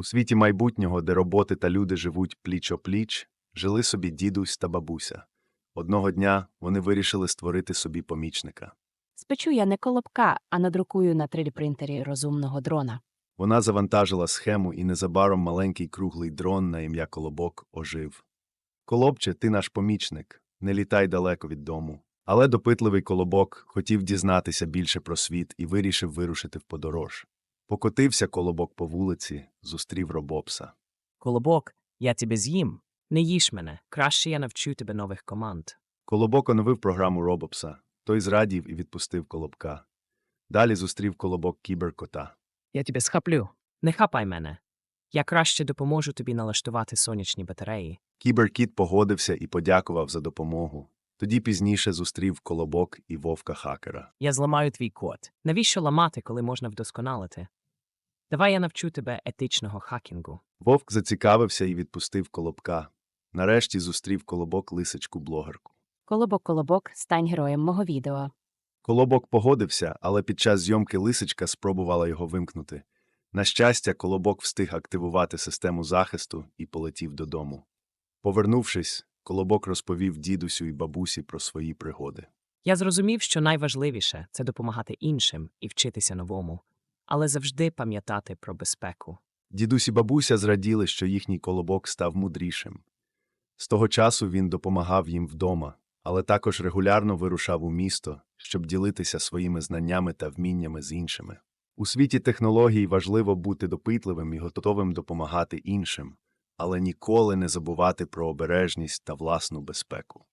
У світі майбутнього, де роботи та люди живуть пліч-о-пліч, жили собі дідусь та бабуся. Одного дня вони вирішили створити собі помічника. Спечу я не колобка, а надрукую на 3D-принтері розумного дрона. Вона завантажила схему, і незабаром маленький круглий дрон на ім'я Колобок ожив. Колобче, ти наш помічник, не літай далеко від дому. Але допитливий колобок хотів дізнатися більше про світ і вирішив вирушити в подорож. Покотився колобок по вулиці, зустрів робопса. Колобок, я тебе з'їм. Не їж мене. Краще я навчу тебе нових команд. Колобок оновив програму робопса. Той зрадів і відпустив колобка. Далі зустрів колобок кіберкота. Я тебе схаплю. Не хапай мене. Я краще допоможу тобі налаштувати сонячні батареї. Кіберкіт погодився і подякував за допомогу. Тоді пізніше зустрів колобок і вовка хакера. Я зламаю твій код. Навіщо ламати, коли можна вдосконалити? Давай я навчу тебе етичного хакінгу. Вовк зацікавився і відпустив колобка. Нарешті зустрів колобок лисичку блогерку. Колобок-колобок, стань героєм мого відео. Колобок погодився, але під час зйомки лисичка спробувала його вимкнути. На щастя, колобок встиг активувати систему захисту і полетів додому. Повернувшись, колобок розповів дідусю і бабусі про свої пригоди. Я зрозумів, що найважливіше це допомагати іншим і вчитися новому, але завжди пам'ятати про безпеку. Дідусь і бабуся зраділи, що їхній колобок став мудрішим. З того часу він допомагав їм вдома, але також регулярно вирушав у місто, щоб ділитися своїми знаннями та вміннями з іншими. У світі технологій важливо бути допитливим і готовим допомагати іншим, але ніколи не забувати про обережність та власну безпеку.